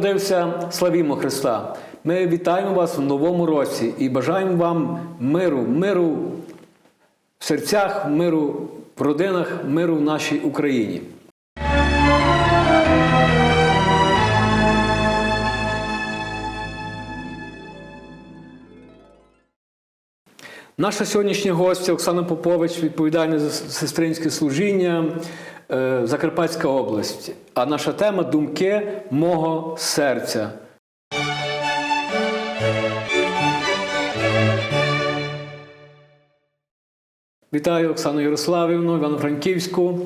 Народився, славімо Христа! Ми вітаємо вас в новому році і бажаємо вам миру, миру в серцях, миру в родинах, миру в нашій Україні. Наша сьогоднішня гостя Оксана Попович відповідальна за сестринське служіння Закарпатська область. А наша тема думки мого серця. Вітаю Оксану Ярославівну, Івано-Франківську.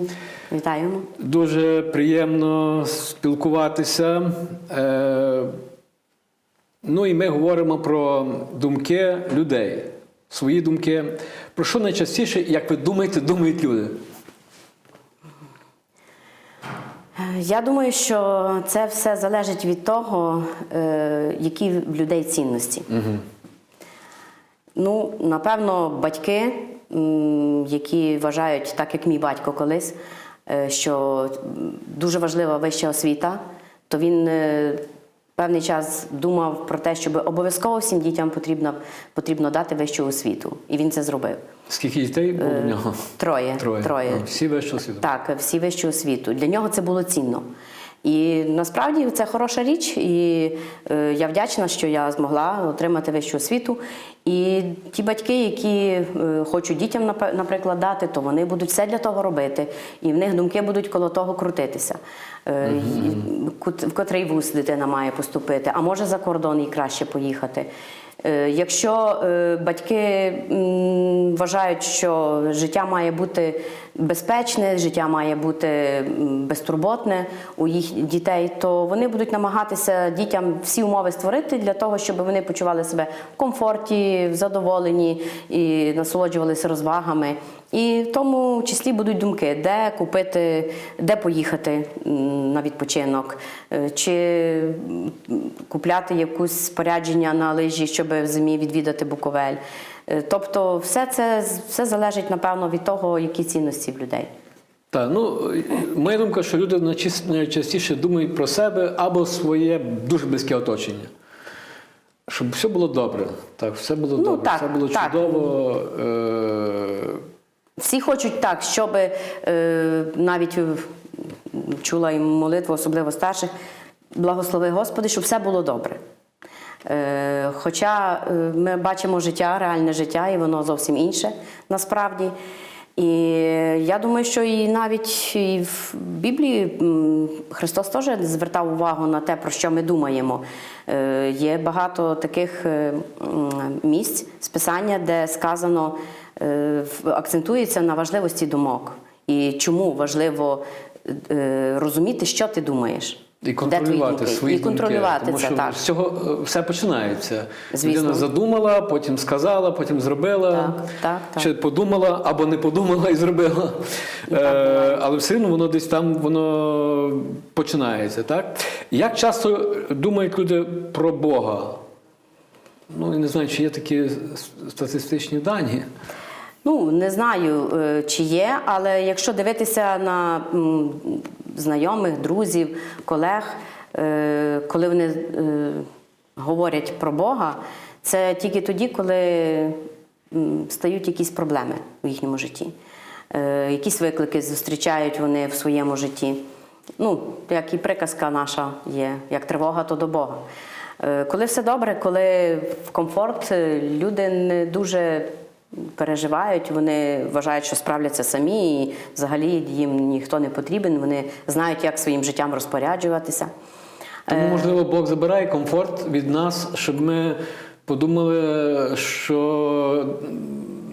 Вітаємо. Дуже приємно спілкуватися. Е, ну і ми говоримо про думки людей, свої думки. Про що найчастіше, як ви думаєте, думають люди? Я думаю, що це все залежить від того, е, які в людей цінності. Ну, напевно, батьки, які вважають, так як мій батько колись, е, що дуже важлива вища освіта, то він е, певний час думав про те, щоб обов'язково всім дітям потрібно, потрібно дати вищу освіту. І він це зробив. Скільки дітей було в нього? Троє. Троє. Троє. Всі вищого світу. Так, всі вищу освіту. Для нього це було цінно. І насправді це хороша річ, і е, я вдячна, що я змогла отримати вищу освіту. І ті батьки, які е, хочуть дітям, наприклад, дати, то вони будуть все для того робити, і в них думки будуть коло того крутитися. Е, і В котрий вуз дитина має поступити, а може за кордон їй краще поїхати. Якщо батьки вважають, що життя має бути безпечне, життя має бути безтурботне у їх дітей, то вони будуть намагатися дітям всі умови створити для того, щоб вони почували себе в комфорті, в задоволенні і насолоджувалися розвагами. І в тому числі будуть думки, де купити, де поїхати на відпочинок, е, чи купляти якусь спорядження на лижі, щоб в зимі відвідати Буковель. Е, Тобто, все це все залежить, напевно, від того, які цінності в людей. Так, ну моя думка, що люди найчастіше думають про себе або своє дуже близьке оточення. Щоб все було добре. Так, все було Ну, добре, так, все було так. чудово. Е- Всі хочуть так, щоб е, навіть е, чула і молитву, особливо старших, благослови Господи, щоб все було добре. Е, хоча е, ми бачимо життя, реальне життя, і воно зовсім інше насправді. І я думаю, що і навіть і в Біблії Христос теж звертав увагу на те, про що ми думаємо. Е, Є багато таких місць з писання, де сказано, акцентується на важливості думок. І чому важливо розуміти, що ти думаєш. І контролювати свої І контролювати думки, тому це що так. з цього е, все починається. Звісно. Людина задумала, потім сказала, потім зробила, Так, так, так. чи подумала або не подумала і зробила. І Е, але все одно воно десь там воно починається. Так? Як часто думають люди про Бога? Ну, я не знаю, чи є такі статистичні дані. Ну, не знаю, е, чи є, але якщо дивитися на знайомих, друзів, колег, е, коли вони е, говорять про Бога, це тільки тоді, коли стають якісь проблеми в їхньому житті. Якісь виклики зустрічають вони в своєму житті. Ну, як і приказка наша є, як тривога, то до Бога. Коли все добре, коли в комфорт, люди не дуже переживають, вони вважають, що справляться самі, і взагалі їм ніхто не потрібен, вони знають, як своїм життям розпоряджуватися. Е. Тому, можливо, Бог забирає комфорт від нас, щоб ми подумали, що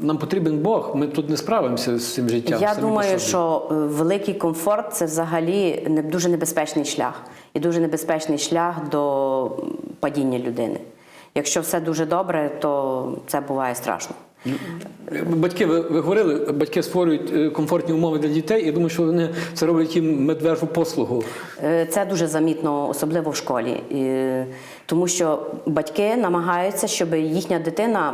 нам потрібен Бог. Ми тут не справимося з цим життям. Я думаю, що е, великий комфорт це взагалі дуже небезпечний шлях і дуже небезпечний шлях до падіння людини. Якщо все дуже добре, то це буває страшно. Батьки, ви, ви говорили, батьки створюють е, комфортні умови для дітей. Я думаю, що вони це роблять їм медвежу послугу. Е, Це дуже замітно, особливо в школі, тому що батьки намагаються, щоб їхня дитина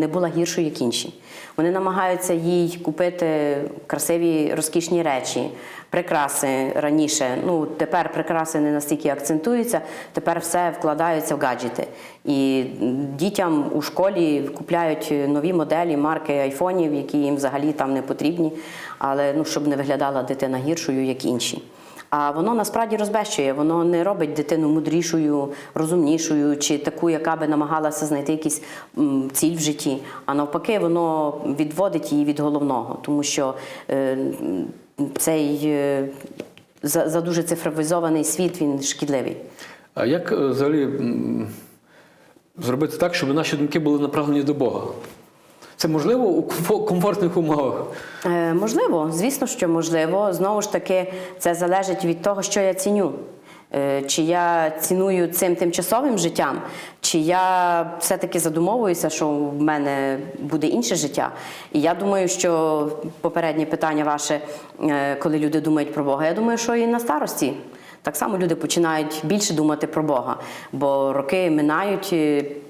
не була гіршою, як інші. Вони намагаються їй купити красиві розкішні речі, прикраси раніше. Ну тепер прикраси не настільки акцентуються, тепер все вкладається в гаджети. І дітям у школі купляють нові моделі марки айфонів, які їм взагалі там не потрібні, але ну щоб не виглядала дитина гіршою, як інші. А воно насправді розбещує, воно не робить дитину мудрішою, розумнішою чи таку, яка би намагалася знайти якийсь ціль в житті. А навпаки, воно відводить її від головного, тому що е, цей е, за, за дуже цифровізований світ він шкідливий. А як е, взагалі зробити так, щоб наші думки були направлені до Бога? Це можливо у комфортних умовах? Е, можливо, звісно, що можливо. Знову ж таки, це залежить від того, що я ціню. Е, Чи я ціную цим тимчасовим життям, чи я все-таки задумовуюся, що в мене буде інше життя. І я думаю, що попереднє питання ваше, е, коли люди думають про Бога, я думаю, що і на старості. Так само люди починають більше думати про Бога, бо роки минають,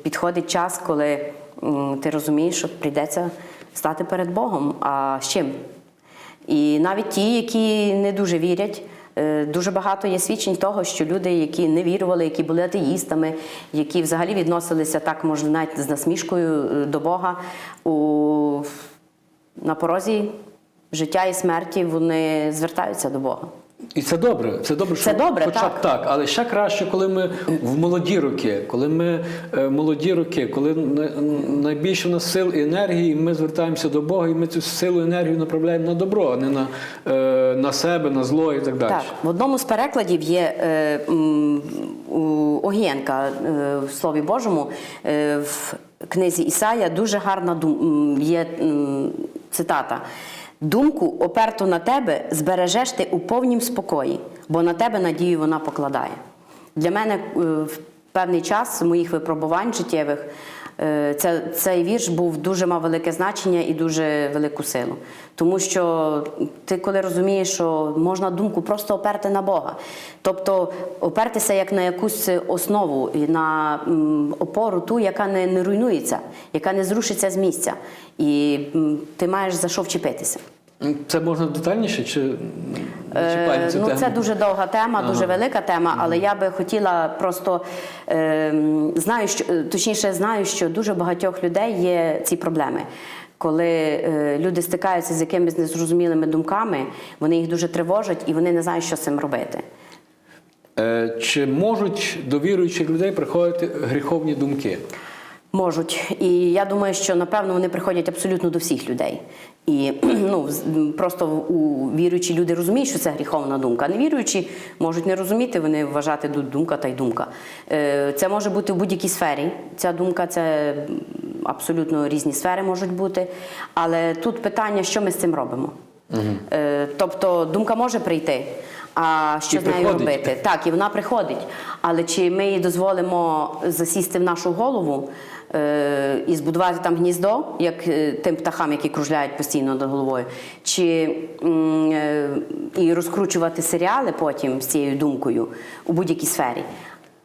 підходить час, коли ти розумієш, що прийдеться стати перед Богом. А з чим? І навіть ті, які не дуже вірять, дуже багато є свідчень того, що люди, які не вірували, які були атеїстами, які взагалі відносилися так, можна навіть з насмішкою е, до Бога, у, на порозі життя і смерті вони звертаються до Бога. І це добре. Це добре, що Це добре, хоча так. б так. Але ще краще, коли ми в молоді роки, коли ми е, молоді роки, коли на- найбільше в нас сил і енергії, ми звертаємося до Бога, і ми цю силу і енергію направляємо на добро, а не на, е, на себе, на зло і так далі. Так, в одному з перекладів є е, у Огієнка е, в Слові Божому е, в книзі Ісая дуже гарна дум, є м, цитата. Думку, оперту на тебе, збережеш ти у повнім спокої, бо на тебе надію вона покладає. Для мене е, в певний час моїх випробувань життєвих е, це, цей вірш був дуже мав велике значення і дуже велику силу. Тому що ти, коли розумієш, що можна думку просто оперти на Бога, тобто опертися як на якусь основу, на опору ту, яка не, не руйнується, яка не зрушиться з місця, і ти маєш за що вчепитися. Це можна детальніше чи не чіпаємо Е, цю ну, тему? це дуже довга тема, дуже велика тема, але я би хотіла просто е, знаю, що е, точніше знаю, що дуже багатьох людей є ці проблеми. Коли е, люди стикаються з якимись незрозумілими думками, вони їх дуже тривожать і вони не знають, що з цим робити. Е, Чи можуть до віруючих людей приходити гріховні думки? Можуть. І я думаю, що напевно вони приходять абсолютно до всіх людей. І ну, просто у віруючі люди розуміють, що це гріховна думка. А невіруючі можуть не розуміти, вони вважати думка та й думка. Е, Це може бути в будь-якій сфері. Ця думка це абсолютно різні сфери можуть бути. Але тут питання, що ми з цим робимо. Е, Тобто думка може прийти. А що І з нею приходить. робити? Так, і вона приходить. Але чи ми їй дозволимо засісти в нашу голову і збудувати там гніздо, як е, тим птахам, які кружляють постійно над головою, чи е, і розкручувати серіали потім з цією думкою у будь-якій сфері?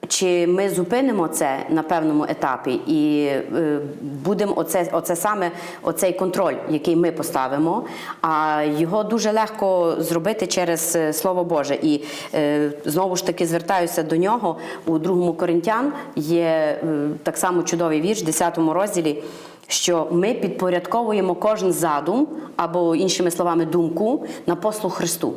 Чи ми зупинимо це на певному етапі і е, будемо оце, оце саме оцей контроль, який ми поставимо, а його дуже легко зробити через е, Слово Боже. І е, знову ж таки звертаюся до нього у другому Коринтян є е, так само чудовий вірш, 10 розділі. Що ми підпорядковуємо кожен задум, або іншими словами, думку на послуг Христу.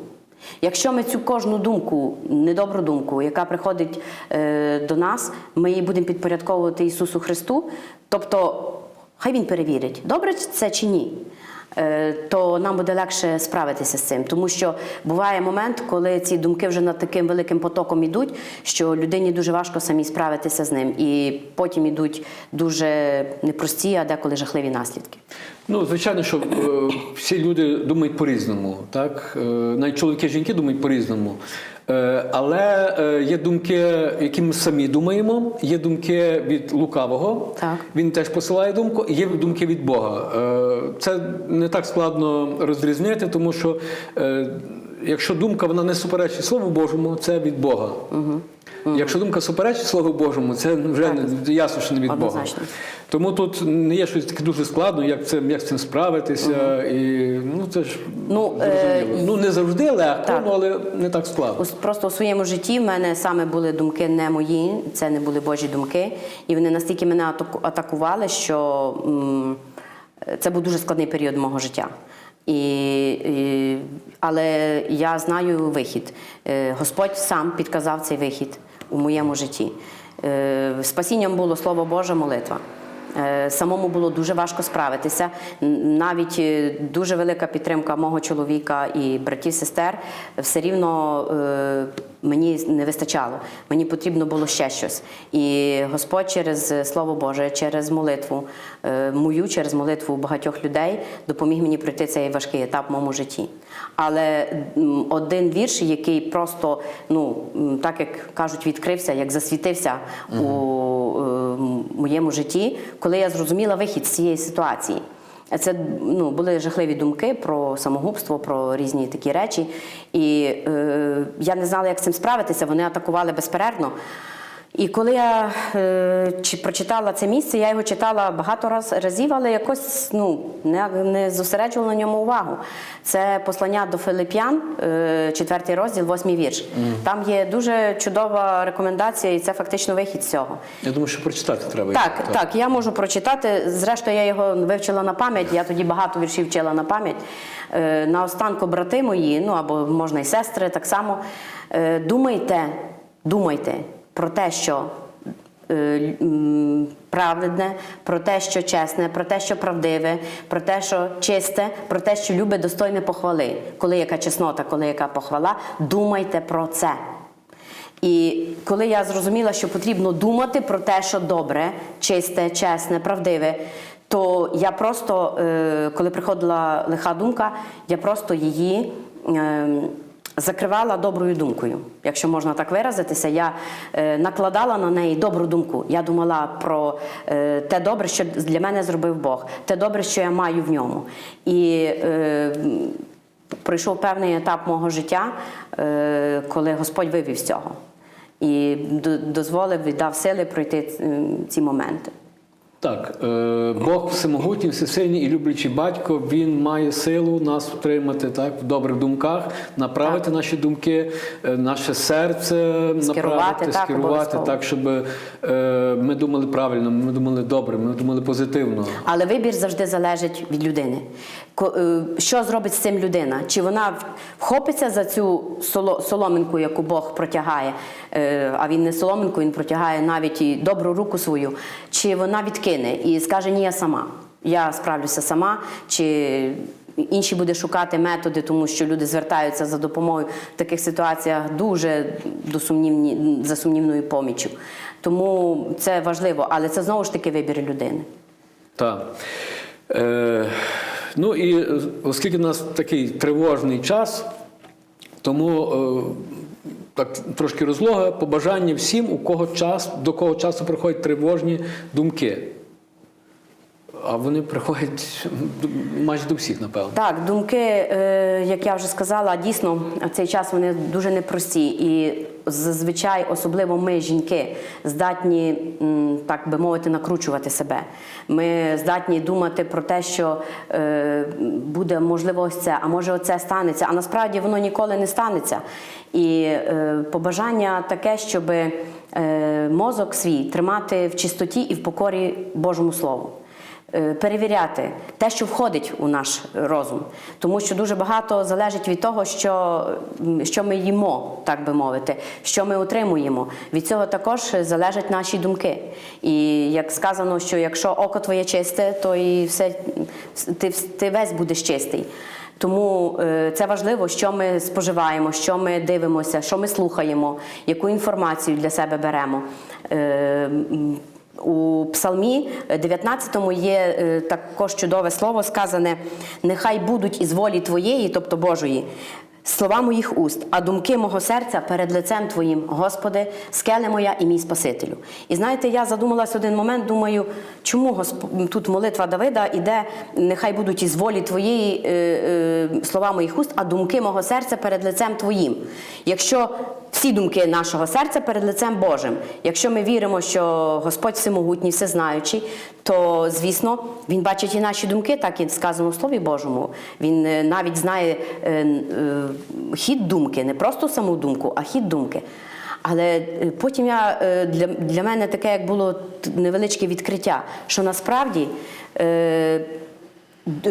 Якщо ми цю кожну думку, недобру думку, яка приходить е, до нас, ми її будемо підпорядковувати Ісусу Христу, тобто хай Він перевірить, добре це чи ні, то нам буде легше справитися з цим. Тому що буває момент, коли ці думки вже над таким великим потоком ідуть, що людині дуже важко самі справитися з ним. І потім ідуть дуже непрості, а деколи жахливі наслідки. Ну, звичайно, що е, всі люди думають по-різному, так? Е, навіть чоловіки і жінки думають по-різному. Е, але е, є думки, які ми самі думаємо, є думки від лукавого. Так. Він теж посилає думку, є думки від Бога. Е, це не так складно розрізнити, тому що. Е, якщо думка вона не суперечить Слову Божому, це від Бога. Якщо думка суперечить Слову Божому, це вже не- ясно, що не від Бога. Тому тут не є щось таке дуже складно, як, це, як з цим справитися. І, ну, це ж Ну, е, ну, не завжди легко, так. але не так складно. Просто у своєму житті в мене саме були думки не мої, це не були Божі думки. І вони настільки мене атакували, що м, це був дуже складний період мого життя. І, і, але я знаю вихід. Е, Господь сам підказав цей вихід у моєму житті. Е, Спасінням було Слово Боже, молитва. Е, Самому було дуже важко справитися. Навіть е, дуже велика підтримка мого чоловіка і братів, сестер все рівно е, мені не вистачало. Мені потрібно було ще щось. І Господь через Слово Боже, через молитву, мою через молитву багатьох людей допоміг мені пройти цей важкий етап в моєму житті. Але один вірш, який просто, ну так як кажуть, відкрився, як засвітився у е, моєму житті, коли я зрозуміла вихід з цієї ситуації. Це ну, були жахливі думки про самогубство, про різні такі речі. І е, я не знала, як з цим справитися. Вони атакували безперервно. І коли я е, чи прочитала це місце, я його читала багато раз, разів, але якось ну, не, не зосереджувала на ньому увагу. Це послання до Филип'ян, е, четвертий розділ, восьмий вірш. Там є дуже чудова рекомендація, і це фактично вихід з цього. Я думаю, що прочитати треба. Так, так, я можу прочитати. Зрештою, я його вивчила на пам'ять. Я тоді багато віршів вчила на пам'ять. Е, наостанку, брати мої, ну або можна і сестри, так само. Е, думайте, думайте про те, що. е, Праведне, про те, що чесне, про те, що правдиве, про те, що чисте, про те, що любить достойне похвали. Коли яка чеснота, коли яка похвала, думайте про це. І коли я зрозуміла, що потрібно думати про те, що добре, чисте, чесне, правдиве, то я просто, е, коли приходила лиха думка, я просто її. Закривала доброю думкою, якщо можна так виразитися, я е, накладала на неї добру думку. Я думала про е, те добре, що для мене зробив Бог, те добре, що я маю в ньому. І е, пройшов певний етап мого життя, е, коли Господь вивів з цього і до- дозволив, віддав сили пройти ці моменти. Так, е, Бог всемогутній, всесильний і люблячий батько, він має силу нас утримати так, в добрих думках, направити наші думки, е, наше серце направити, так, скерувати так, щоб е, ми думали правильно, ми думали добре, ми думали позитивно. Але вибір завжди залежить від людини. Е, Що зробить з цим людина? Чи вона вхопиться за цю соломинку, яку Бог протягає, е, а він не соломинку, він протягає навіть і добру руку свою, чи вона відкине і скаже, ні, я сама, я справлюся сама, чи інші буде шукати методи, тому що люди звертаються за допомогою в таких ситуаціях дуже до сумнівні, за сумнівною поміччю. Тому це важливо, але це знову ж таки вибір людини. Так. Е, ну і е, оскільки в нас такий тривожний час, тому е, так трошки розлога, побажання всім, у кого час, до кого часу приходять тривожні думки. А вони приходять майже до всіх, напевно. Так, думки, е, як я вже сказала, дійсно в цей час вони дуже непрості. І зазвичай, особливо ми, жінки, здатні, так би мовити, накручувати себе. Ми здатні думати про те, що е, буде можливо ось це, а може оце станеться. А насправді воно ніколи не станеться. І е, побажання таке, щоб е, мозок свій тримати в чистоті і в покорі Божому Слову. Е, перевіряти те, що входить у наш розум, тому що дуже багато залежить від того, що, що ми їмо, так би мовити, що ми отримуємо. Від цього також залежать наші думки. І як сказано, що якщо око твоє чисте, то і все ти, ти весь будеш чистий. Тому е, це важливо, що ми споживаємо, що ми дивимося, що ми слухаємо, яку інформацію для себе беремо. У Псалмі 19 є е, також чудове слово сказане: нехай будуть із волі твоєї, тобто Божої, слова моїх уст, а думки мого серця перед лицем Твоїм, Господи, скеле моя і мій Спасителю. І знаєте, я задумалась один момент, думаю, чому Госп- тут молитва Давида іде, нехай будуть із волі Твоєї е, е, слова моїх уст, а думки мого серця перед лицем Твоїм. Якщо всі думки нашого серця перед лицем Божим, якщо ми віримо, що Господь всемогутній, всезнаючий, то звісно він бачить і наші думки, так і сказано в Слові Божому. Він е, навіть знає е, е, хід думки, не просто саму думку, а хід думки. Але потім я для, для мене таке, як було невеличке відкриття, що насправді.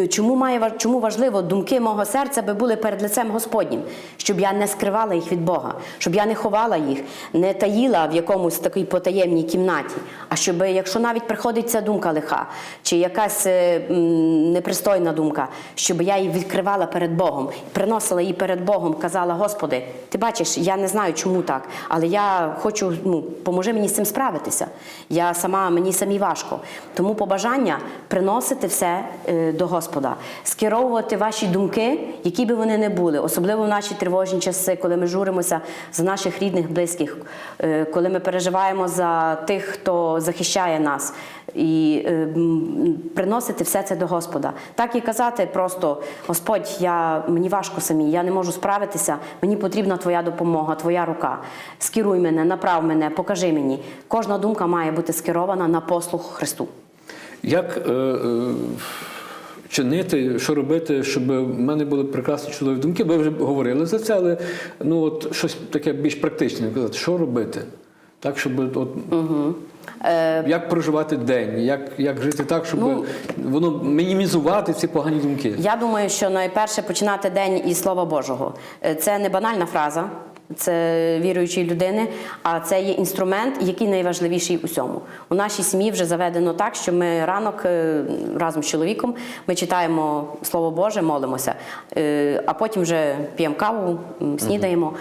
Чому має чому важливо думки мого серця би були перед лицем Господнім, щоб я не скривала їх від Бога, щоб я не ховала їх, не таїла в якомусь такій потаємній кімнаті. А щоб, якщо навіть приходить ця думка лиха, чи якась е, м, непристойна думка, щоб я її відкривала перед Богом, приносила її перед Богом, казала: Господи, ти бачиш, я не знаю, чому так, але я хочу, ну, поможи мені з цим справитися. Я сама мені самі важко. Тому побажання приносити все е, до Господа, скеровувати ваші думки, які би вони не були, особливо в наші тривожні часи, коли ми журимося за наших рідних, близьких, е, коли ми переживаємо за тих, хто захищає нас. І е, приносити все це до Господа. Так і казати просто: Господь, я, мені важко самі, я не можу справитися, мені потрібна Твоя допомога, Твоя рука. Скеруй мене, направ мене, покажи мені. Кожна думка має бути скерована на послуг Христу. Як е, е, чинити, що робити, щоб в мене були прекрасні чудові думки? Ви вже говорили за це, але ну, от, щось таке більш практичне казати, що робити? Так, щоб от, Е, як проживати день, як, як жити так, щоб Ну, воно мінімізувати ці погані думки. Я думаю, що найперше починати день із Слова Божого. Е, Це не банальна фраза. Це віруючої людини, а це є інструмент, який найважливіший у всьому. У нашій сім'ї вже заведено так, що ми ранок е, разом з чоловіком ми читаємо Слово Боже, молимося, е, а потім вже п'ємо каву, снідаємо.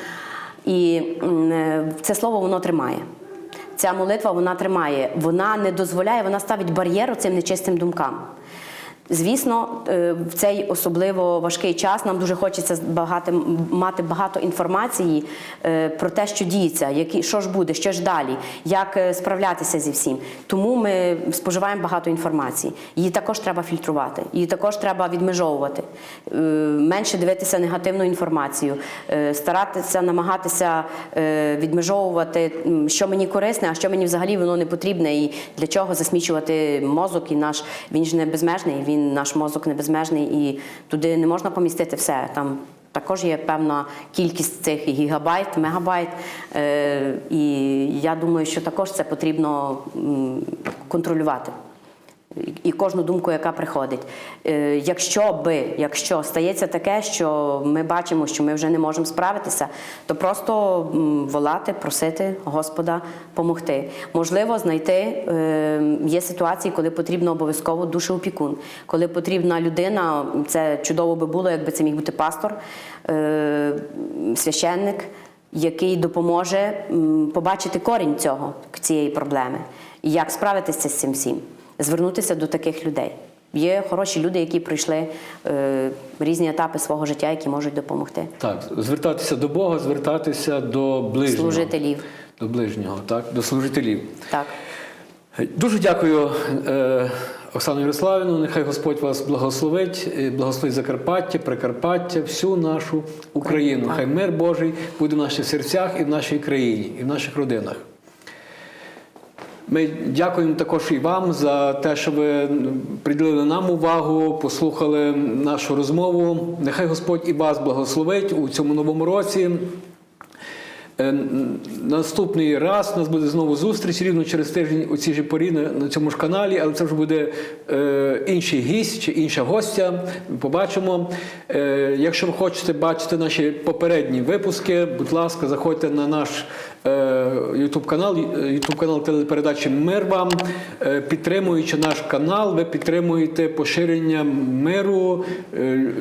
І е, це слово воно тримає. Ця молитва вона тримає, вона не дозволяє, вона ставить бар'єр цим нечистим думкам. Звісно, е, в цей особливо важкий час нам дуже хочеться багато, мати багато інформації е, про те, що діється, які, що ж буде, що ж далі, як е, справлятися зі всім. Тому ми споживаємо багато інформації. Її також треба фільтрувати, її також треба відмежовувати, менше дивитися негативну інформацію, старатися намагатися відмежовувати, що мені корисне, а що мені взагалі воно не потрібне, і для чого засмічувати мозок. І наш він ж не безмежний, він наш мозок небезмежний і туди не можна помістити все. Там також є певна кількість цих гігабайт, мегабайт. Е, і я думаю, що також це потрібно контролювати і кожну думку, яка приходить. Е, Якщо би, якщо стається таке, що ми бачимо, що ми вже не можемо справитися, то просто волати, просити Господа помогти. Можливо, знайти е, є ситуації, коли потрібно обов'язково душеопікун, коли потрібна людина, це чудово би було, якби це міг бути пастор, е, священник. Який допоможе побачити корінь цього цієї проблеми, і як справитися з цим всім звернутися до таких людей. Є хороші люди, які пройшли е, різні етапи свого життя, які можуть допомогти. Так, звертатися до Бога, звертатися до ближнього. Служителів. До ближнього, так, до служителів. Так. Дуже дякую, е, Оксану Ярославівну. Нехай Господь вас благословить, е, благословить Закарпаття, Прикарпаття, всю нашу Україну. Так. Хай мир Божий буде в наших серцях і в нашій країні, і в наших родинах. Ми дякуємо також і вам за те, що ви приділили нам увагу, послухали нашу розмову. Нехай Господь і вас благословить у цьому новому році. Е, Наступний раз у нас буде знову зустріч рівно через тиждень у цій же порі на, цьому ж каналі, але це вже буде е, інший гість чи інша гостя. Побачимо. Е, якщо ви хочете бачити наші попередні випуски, будь ласка, заходьте на наш YouTube канал, YouTube канал телепередачі Мир вам. Підтримуючи наш канал, ви підтримуєте поширення миру,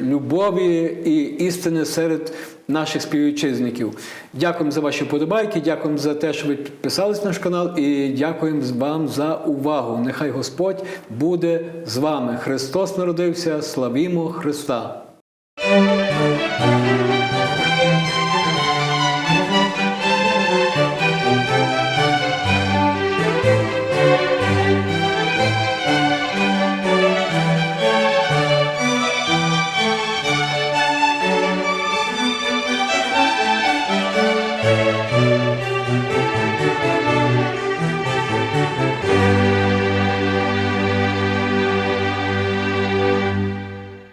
любові і істини серед наших співвітчизників. Дякуємо за ваші вподобайки, дякуємо за те, що ви підписались на наш канал, і дякуємо вам за увагу. Нехай Господь буде з вами. Христос народився, славімо Христа!